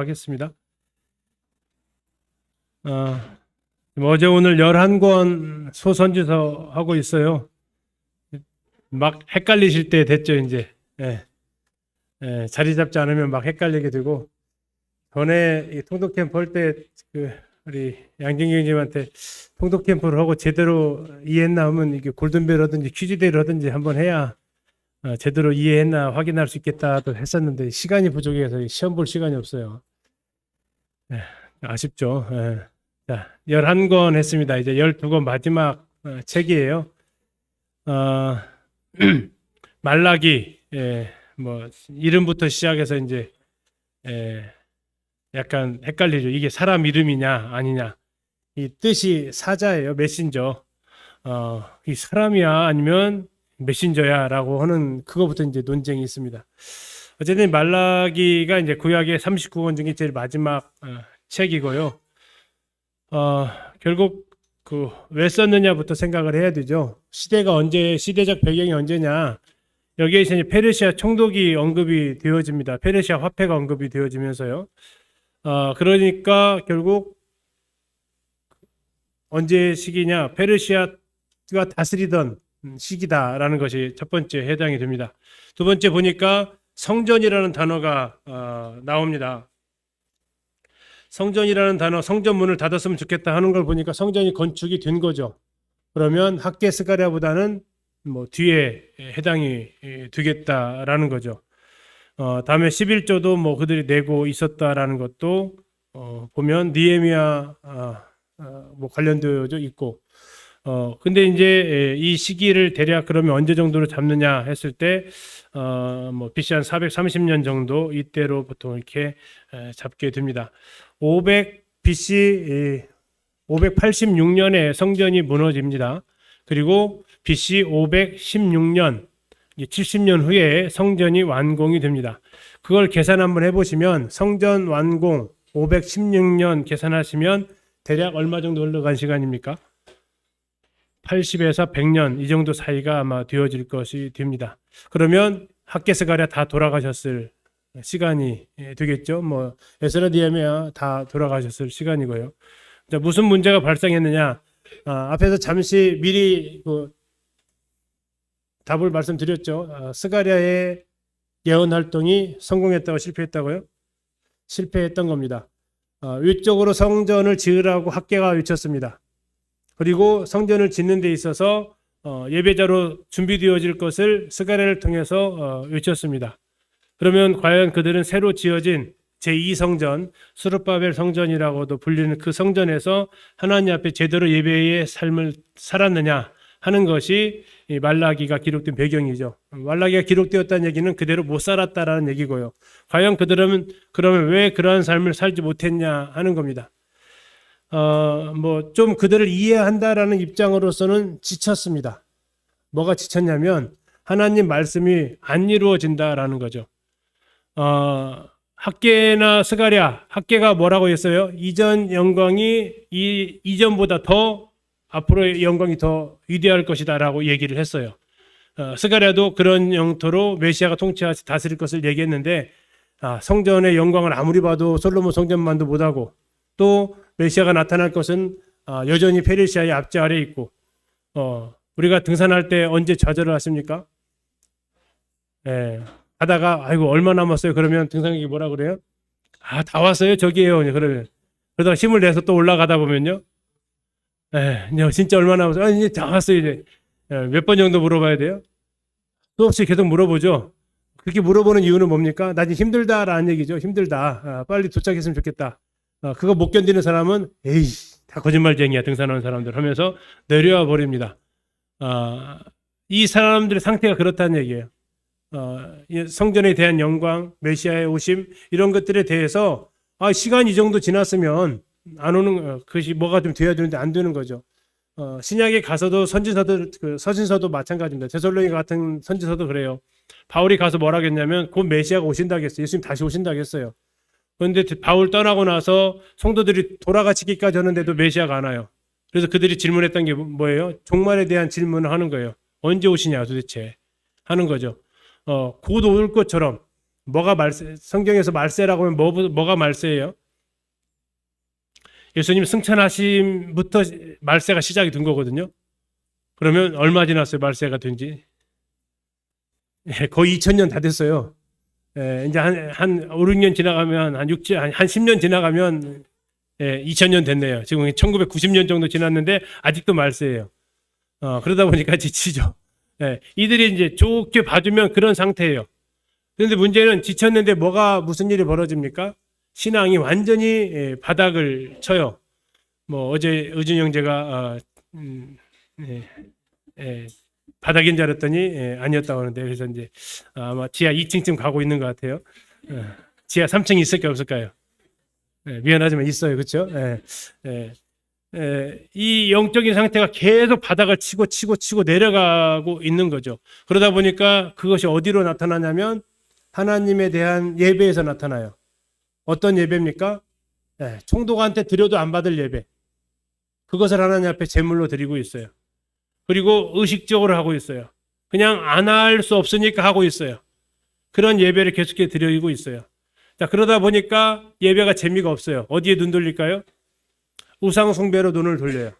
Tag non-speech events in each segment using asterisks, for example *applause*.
하겠습니다. 어, 뭐 어제 오늘 11권 소선지서 하고 있어요. 막 헷갈리실 때 됐죠, 이제. 예. 예, 자리 잡지 않으면 막 헷갈리게 되고, 전에 이 통독 캠프 할 때, 그, 우리 양진경님한테 통독 캠프를 하고 제대로 이해했나 하면 이게 골든벨이라든지 퀴즈데이라든지 한번 해야 어, 제대로 이해했나 확인할 수 있겠다도 했었는데 시간이 부족해서 시험 볼 시간이 없어요. 예, 아쉽죠. 예. 자, 11권 했습니다. 이제 12권 마지막 어, 책이에요. 어, *clears throat* 말라기, 예, 뭐, 이름부터 시작해서 이제, 예, 약간 헷갈리죠. 이게 사람 이름이냐, 아니냐. 이 뜻이 사자예요. 메신저. 어, 이 사람이야, 아니면 메신저야 라고 하는 그거부터 이제 논쟁이 있습니다. 어쨌든 말라기가 이제 구약의 39권 중에 제일 마지막 어, 책이고요. 어, 결국 그 왜 썼느냐부터 생각을 해야 되죠. 시대가 언제 시대적 배경이 언제냐. 여기에 이제 페르시아 총독이 언급이 되어집니다. 페르시아 화폐가 언급이 되어지면서요. 어, 그러니까 결국 언제 시기냐? 페르시아가 다스리던 시기다라는 것이 첫 번째 해당이 됩니다. 두 번째 보니까 성전이라는 단어가 어, 나옵니다. 성전이라는 단어, 성전 문을 닫았으면 좋겠다 하는 걸 보니까 성전이 건축이 된 거죠. 그러면 학계 스가랴보다는 뭐 뒤에 해당이 되겠다라는 거죠. 어, 다음에 11조도 뭐 그들이 내고 있었다라는 것도 어, 보면 니에미아 아, 아, 뭐 관련되어져 있고 어, 근데 이제 예, 이 시기를 대략 그러면 언제 정도로 잡느냐 했을 때, 어, 뭐, BC 한 430년 정도 이때로 보통 이렇게 에, 잡게 됩니다. 500 BC, 586년에 성전이 무너집니다. 그리고 BC 516년, 70년 후에 성전이 완공이 됩니다. 그걸 계산 한번 해보시면 성전 완공 516년 계산하시면 대략 얼마 정도 흘러간 시간입니까? 80에서 100년 이 정도 사이가 아마 되어질 것이 됩니다. 그러면 학계스가랴 다 돌아가셨을 시간이 예, 되겠죠. 뭐 에스라 디에메아 다 돌아가셨을 시간이고요. 자, 무슨 문제가 발생했느냐? 아, 앞에서 잠시 미리 그 답을 말씀드렸죠. 아, 스가랴의 예언 활동이 성공했다고 실패했다고요? 실패했던 겁니다. 아, 위쪽으로 성전을 지으라고 학계가 외쳤습니다. 그리고 성전을 짓는 데 있어서 어, 예배자로 준비되어질 것을 스가랴를 통해서 어, 외쳤습니다. 그러면 과연 그들은 새로 지어진 제2성전, 수르바벨 성전이라고도 불리는 그 성전에서 하나님 앞에 제대로 예배의 삶을 살았느냐 하는 것이 이 말라기가 기록된 배경이죠. 말라기가 기록되었다는 얘기는 그대로 못 살았다라는 얘기고요. 과연 그들은 그러면 왜 그러한 삶을 살지 못했냐 하는 겁니다. 어, 뭐, 좀 그들을 이해한다라는 입장으로서는 지쳤습니다. 뭐가 지쳤냐면, 하나님 말씀이 안 이루어진다라는 거죠. 어, 학계나 스가랴, 학계가 뭐라고 했어요? 이전 영광이 이, 이전보다 더, 앞으로의 영광이 더 위대할 것이다라고 얘기를 했어요. 어, 스가랴도 그런 영토로 메시아가 통치하시 다스릴 것을 얘기했는데, 아, 성전의 영광을 아무리 봐도 솔로몬 성전만도 못하고, 또 메시아가 나타날 것은 아, 여전히 페르시아의 앞지 아래 있고 어, 우리가 등산할 때 언제 좌절을 하십니까? 예, 하다가 아이고 얼마 남았어요? 그러면 등산객이 뭐라 그래요? 아 다 왔어요 저기에요. 그러면 그러다가 힘을 내서 또 올라가다 보면요, 예, 진짜 얼마 남았어요? 아, 이제 다 왔어요 이제 예, 몇번 정도 물어봐야 돼요? 수없이 계속 물어보죠. 그렇게 물어보는 이유는 뭡니까? 나 지금 힘들다라는 얘기죠. 힘들다. 아, 빨리 도착했으면 좋겠다. 어, 그거 못 견디는 사람은 에이 다 거짓말쟁이야 등산하는 사람들 하면서 내려와 버립니다. 어, 이 사람들의 상태가 그렇다는 얘기예요. 어, 이 성전에 대한 영광, 메시아의 오심 이런 것들에 대해서 아, 시간 이 정도 지났으면 안 오는 어, 그것이 뭐가 좀 돼야 되는데 안 되는 거죠. 어, 신약에 가서도 선지서들 그 서신서도 마찬가지입니다. 데살로니 같은 선지서도 그래요. 바울이 가서 뭐라겠냐면 곧 메시아가 오신다겠어요. 예수님 다시 오신다겠어요. 그런데 바울 떠나고 나서 성도들이 돌아가시기까지 하는데도 메시아가 안 와요. 그래서 그들이 질문했던 게 뭐예요? 종말에 대한 질문을 하는 거예요. 언제 오시냐 도대체 하는 거죠. 어, 곧 올 것처럼 뭐가 말세? 성경에서 말세라고 하면 뭐, 뭐가 말세예요? 예수님 승천하심부터 말세가 시작이 된 거거든요. 그러면 얼마 지났어요? 말세가 된지? 예, 거의 2000년 다 됐어요. 예, 이제 한, 한 5, 6년 지나가면, 한 6, 한, 한 10년 지나가면, 예, 2000년 됐네요. 지금 1990년 정도 지났는데, 아직도 말세예요. 어, 그러다 보니까 *laughs* 지치죠. 예, 이들이 이제 좋게 봐주면 그런 상태예요. 그런데 문제는 지쳤는데 뭐가, 무슨 일이 벌어집니까? 신앙이 완전히 예, 바닥을 쳐요. 뭐, 어제 의준 형제가, 어, 음, 예, 예, 바닥인 줄 알았더니 예, 아니었다고 하는데 그래서 이제 아마 지하 2층쯤 가고 있는 것 같아요. 예, 지하 3층이 있을까 없을까요? 예, 미안하지만 있어요, 그렇죠? 예, 예, 예, 이 영적인 상태가 계속 바닥을 치고 치고 치고 내려가고 있는 거죠. 그러다 보니까 그것이 어디로 나타나냐면 하나님에 대한 예배에서 나타나요. 어떤 예배입니까? 예, 총독한테 드려도 안 받을 예배. 그것을 하나님 앞에 제물로 드리고 있어요. 그리고 의식적으로 하고 있어요. 그냥 안 할 수 없으니까 하고 있어요. 그런 예배를 계속해 드리고 있어요. 자, 그러다 보니까 예배가 재미가 없어요. 어디에 눈 돌릴까요? 우상숭배로 눈을 돌려요.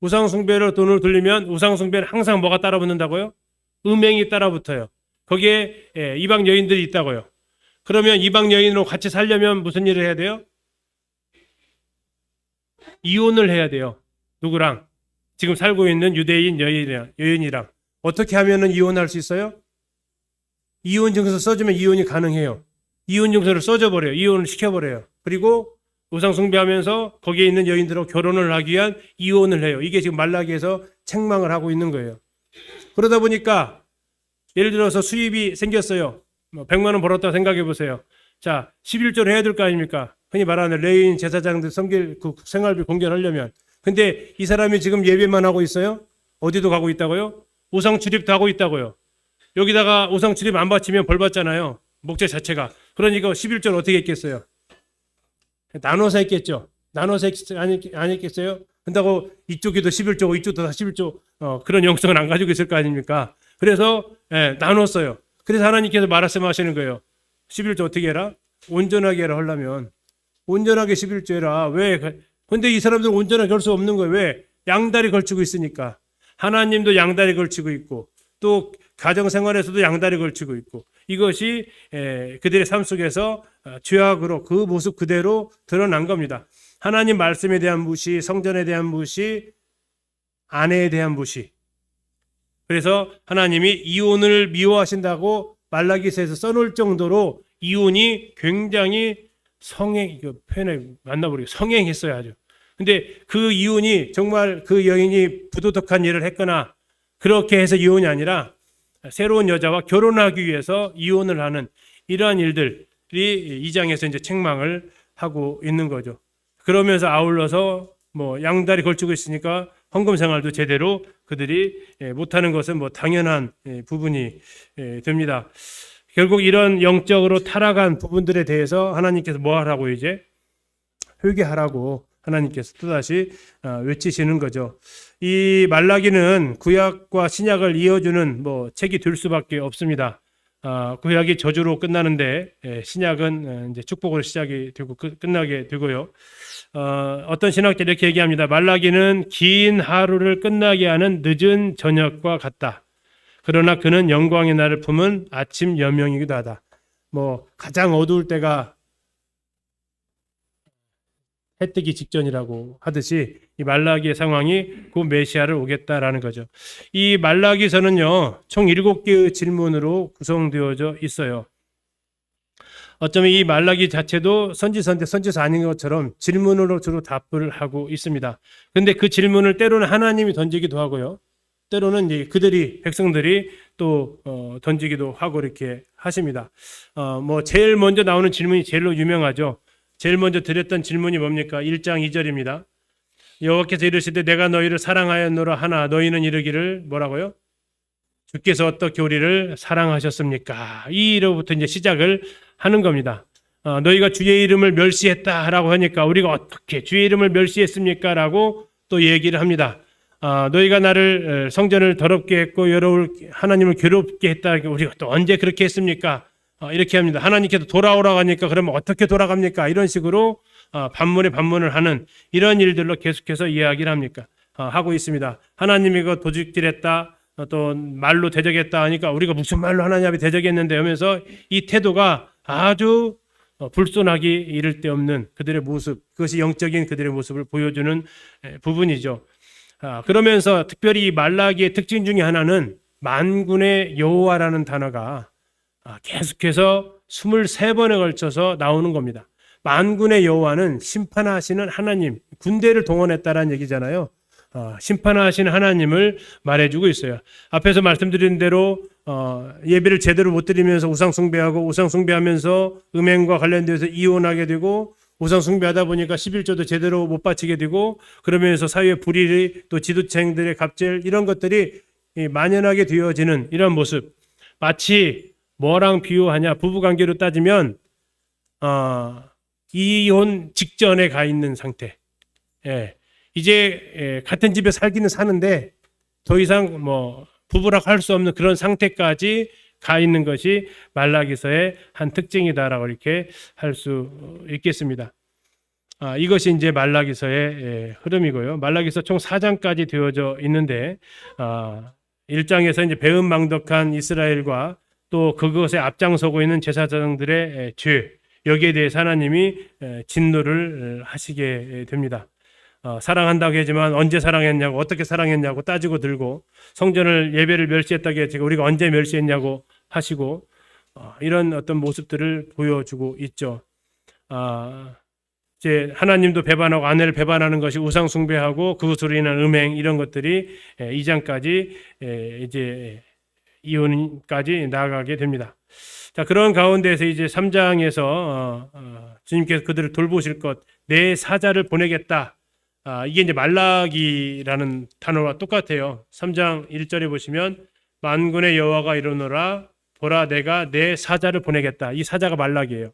우상숭배로 돈을 돌리면 우상숭배는 항상 뭐가 따라붙는다고요? 음행이 따라붙어요. 거기에 예, 이방 여인들이 있다고요. 그러면 이방 여인으로 같이 살려면 무슨 일을 해야 돼요? 이혼을 해야 돼요. 누구랑? 지금 살고 있는 유대인 여인이랑, 여인이랑. 어떻게 하면은 이혼할 수 있어요? 이혼 증서 써주면 이혼이 가능해요. 이혼 증서를 써줘 버려요. 이혼을 시켜 버려요. 그리고 우상 숭배하면서 거기에 있는 여인들하고 결혼을 하기 위한 이혼을 해요. 이게 지금 말라기에서 책망을 하고 있는 거예요. 그러다 보니까 예를 들어서 수입이 생겼어요. 뭐 100만 원 벌었다 생각해 보세요. 자, 11조를 해야 될 거 아닙니까? 흔히 말하는 레인 제사장들 섬길 그 생활비 공개하려면 근데 이 사람이 지금 예배만 하고 있어요? 어디도 가고 있다고요? 우상 출입도 하고 있다고요. 여기다가 우상 출입 안 바치면 벌 받잖아요. 목재 자체가. 그러니까 11조를 어떻게 했겠어요? 나눠서 했겠죠. 나눠서 했, 안, 했, 안 했겠어요? 근다고 이쪽에도 11조고 이쪽도 다 11조 어, 그런 영성을 안 가지고 있을 거 아닙니까? 그래서 예, 나눴어요. 그래서 하나님께서 말씀하시는 거예요. 11조 어떻게 해라? 온전하게 해라 하려면 온전하게 11조 해라. 왜? 근데 이 사람들은 온전하게 할 수 없는 거예요. 왜? 양다리 걸치고 있으니까. 하나님도 양다리 걸치고 있고 또 가정 생활에서도 양다리 걸치고 있고 이것이 에, 그들의 삶 속에서 어, 죄악으로 그 모습 그대로 드러난 겁니다. 하나님 말씀에 대한 무시, 성전에 대한 무시, 아내에 대한 무시. 그래서 하나님이 이혼을 미워하신다고 말라기서에서 써놓을 정도로 이혼이 굉장히 성행 이거 표현을 만나버리고 성행했어요 아주. 근데 그 이혼이 정말 그 여인이 부도덕한 일을 했거나 그렇게 해서 이혼이 아니라 새로운 여자와 결혼하기 위해서 이혼을 하는 이러한 일들이 이 장에서 이제 책망을 하고 있는 거죠. 그러면서 아울러서 뭐 양다리 걸치고 있으니까 헌금 생활도 제대로 그들이 예, 못하는 것은 뭐 당연한 예, 부분이 예, 됩니다. 결국 이런 영적으로 타락한 부분들에 대해서 하나님께서 뭐 하라고 이제 회개하라고 하나님께서 또다시 어, 외치시는 거죠. 이 말라기는 구약과 신약을 이어주는 뭐 책이 될 수밖에 없습니다. 아, 구약이 저주로 끝나는데 예, 신약은 어, 이제 축복으로 시작이 되고 끝나게 되고요. 어, 어떤 신학자들이 이렇게 얘기합니다. 말라기는 긴 하루를 끝나게 하는 늦은 저녁과 같다. 그러나 그는 영광의 날을 품은 아침 여명이기도 하다. 뭐 가장 어두울 때가 해 뜨기 직전이라고 하듯이 이 말라기의 상황이 그 메시아를 오겠다라는 거죠. 이 말라기서는요, 총 일곱 개의 질문으로 구성되어져 있어요. 어쩌면 이 말라기 자체도 선지서인데 선지서 아닌 것처럼 질문으로 주로 답을 하고 있습니다. 근데 그 질문을 때로는 하나님이 던지기도 하고요. 때로는 이제 그들이 백성들이 또 어, 던지기도 하고 이렇게 하십니다. 어, 뭐 제일 먼저 나오는 질문이 제일로 유명하죠. 제일 먼저 드렸던 질문이 뭡니까? 1장 2절입니다. 여호와께서 이르시되 내가 너희를 사랑하였노라 하나 너희는 이르기를 뭐라고요? 주께서 어떻게 우리를 사랑하셨습니까? 이로부터 이제 시작을 하는 겁니다. 어, 너희가 주의 이름을 멸시했다라고 하니까 우리가 어떻게 주의 이름을 멸시했습니까?라고 또 얘기를 합니다. 아, 너희가 나를 성전을 더럽게 했고 여러분 하나님을 괴롭게 했다. 우리가 또 언제 그렇게 했습니까? 어, 이렇게 합니다. 하나님께서 돌아오라고 하니까 그러면 어떻게 돌아갑니까? 이런 식으로 어, 반문에 반문을 하는 이런 일들로 계속해서 이야기를 합니까? 어, 하고 있습니다. 하나님이 그 도둑질했다. 어, 또 말로 대적했다 하니까 우리가 무슨 말로 하나님이 대적했는데 하면서 이 태도가 아주 어, 불손하기 이를 데 없는 그들의 모습, 그것이 영적인 그들의 모습을 보여주는 에, 부분이죠. 아, 그러면서 특별히 이 말라기의 특징 중에 하나는 만군의 여호와라는 단어가 아, 계속해서 23번에 걸쳐서 나오는 겁니다. 만군의 여호와는 심판하시는 하나님, 군대를 동원했다라는 얘기잖아요. 어, 심판하시는 하나님을 말해주고 있어요. 앞에서 말씀드린 대로 어, 예배를 제대로 못 드리면서 우상 숭배하고 우상 숭배하면서 음행과 관련돼서 이혼하게 되고 우상 숭배하다 보니까 11조도 제대로 못 바치게 되고 그러면서 사회의 불의리 또 지도층들의 갑질 이런 것들이 이 만연하게 되어지는 이런 모습 마치 뭐랑 비유하냐 부부 관계로 따지면 어, 이혼 직전에 가 있는 상태. 예. 이제 예, 같은 집에 살기는 사는데 더 이상 뭐 부부라고 할수 없는 그런 상태까지 가 있는 것이 말라기서의 한 특징이다라고 이렇게 할 수 있겠습니다. 아, 이것이 이제 말라기서의 예, 흐름이고요. 말라기서 총 4장까지 되어져 있는데 아, 1장에서 이제 배은망덕한 이스라엘과 또 그것에 앞장서고 있는 제사장들의 예, 죄 여기에 대해서 하나님이 예, 진노를 하시게 됩니다. 어, 사랑한다고 하지만 언제 사랑했냐고 어떻게 사랑했냐고 따지고 들고 성전을 예배를 멸시했다고 했지 우리가 언제 멸시했냐고 하시고 어, 이런 어떤 모습들을 보여주고 있죠. 아, 이제 하나님도 배반하고 아내를 배반하는 것이 우상 숭배하고 그것으로 인한 음행 이런 것들이 예, 2장까지 예, 이제 이혼까지 나아가게 됩니다. 자 그런 가운데서 이제 3장에서 어, 어, 주님께서 그들을 돌보실 것 내 사자를 보내겠다. 아, 이게 이제 말라기라는 단어와 똑같아요. 3장 1절에 보시면 만군의 여호와가 이르노라 보라 내가 내 사자를 보내겠다. 이 사자가 말라기예요.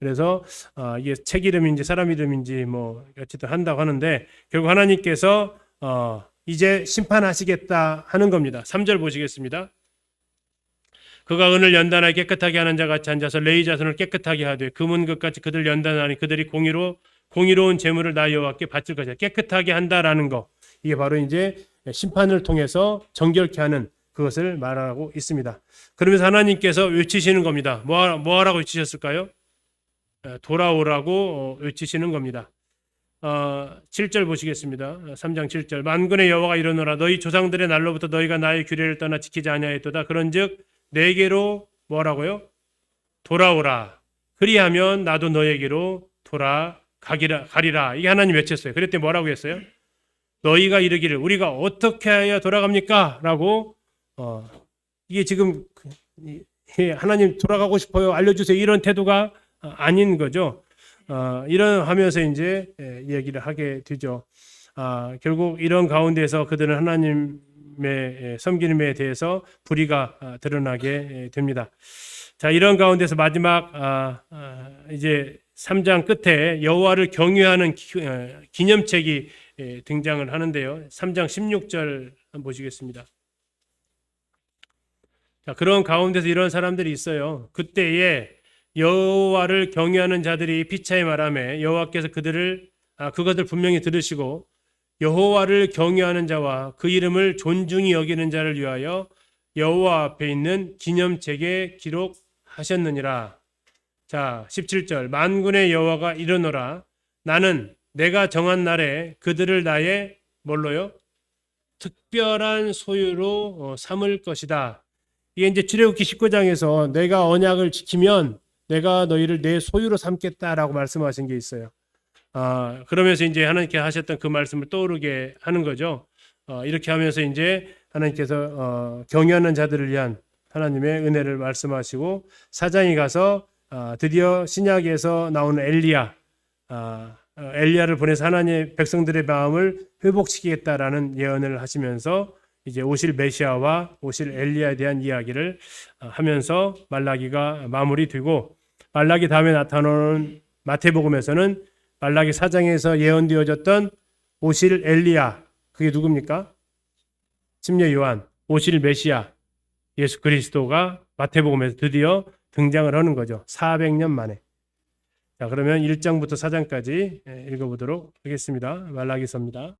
그래서 아, 이게 책 이름인지 사람 이름인지 뭐 어쨌든 한다고 하는데 결국 하나님께서 어, 이제 심판하시겠다 하는 겁니다. 3절 보시겠습니다. 그가 은을 연단하여 깨끗하게 하는 자 같이 앉아서 레이 자손을 깨끗하게 하되 금은 끝까지 그들 연단하니 그들이 공의로 공의로운 재물을 나 여호와께 바칠 것이다. 깨끗하게 한다라는 거. 이게 바로 이제 심판을 통해서 정결케 하는 그것을 말하고 있습니다. 그러면서 하나님께서 외치시는 겁니다. 뭐, 뭐 하라고 외치셨을까요? 에, 돌아오라고 어, 외치시는 겁니다. 어, 7절 보시겠습니다. 3장 7절. 만군의 여호와가 이르노라 너희 조상들의 날로부터 너희가 나의 규례를 떠나 지키지 아니하였도다. 그런즉 내게로 뭐라고요? 돌아오라. 그리하면 나도 너에게로 돌아 가기라 가리라. 이게 하나님 외쳤어요. 그랬더니 뭐라고 했어요? 너희가 이르기를 우리가 어떻게 해야 돌아갑니까?라고 어, 이게 지금 예, 하나님 돌아가고 싶어요. 알려주세요. 이런 태도가 어, 아닌 거죠. 어, 이런 하면서 이제 예, 얘기를 하게 되죠. 아, 결국 이런 가운데서 그들은 하나님의 예, 섬기님에 대해서 불의가 아, 드러나게 예, 됩니다. 자, 이런 가운데서 마지막 아, 아, 이제 3장 끝에 여호와를 경유하는 기- 어, 기념책이 예, 등장을 하는데요. 3장 16절 한번 보시겠습니다. 자, 그런 가운데서 이런 사람들이 있어요. 그때에 여호와를 경유하는 자들이 피차에 말하며 여호와께서 그들을 아, 그것을 분명히 들으시고 여호와를 경유하는 자와 그 이름을 존중히 여기는 자를 위하여 여호와 앞에 있는 기념책에 기록하셨느니라. 자, 17절. 만군의 여호와가 이르노라. 나는 내가 정한 날에 그들을 나의 뭘로요? 특별한 소유로 어, 삼을 것이다. 이게 이제 출애굽기 19장에서 내가 언약을 지키면 내가 너희를 내 소유로 삼겠다라고 말씀하신 게 있어요. 아, 그러면서 이제 하나님께 하셨던 그 말씀을 떠오르게 하는 거죠. 어, 이렇게 하면서 이제 하나님께서 어, 경유하는 자들을 위한 하나님의 은혜를 말씀하시고 사장이 가서 아, 드디어 신약에서 나오는 엘리야, 아, 어, 엘리야를 보내서 하나님의 백성들의 마음을 회복시키겠다라는 예언을 하시면서 이제 오실 메시아와 오실 엘리야에 대한 이야기를 어, 하면서 말라기가 마무리되고 말라기 다음에 나타나는 마태복음에서는 말라기 사장에서 예언되어졌던 오실 엘리야 그게 누굽니까? 침례 요한 오실 메시아 예수 그리스도가 마태복음에서 드디어 등장을 하는 거죠. 400년 만에. 자, 그러면 1장부터 4장까지 읽어보도록 하겠습니다. 말라기서입니다.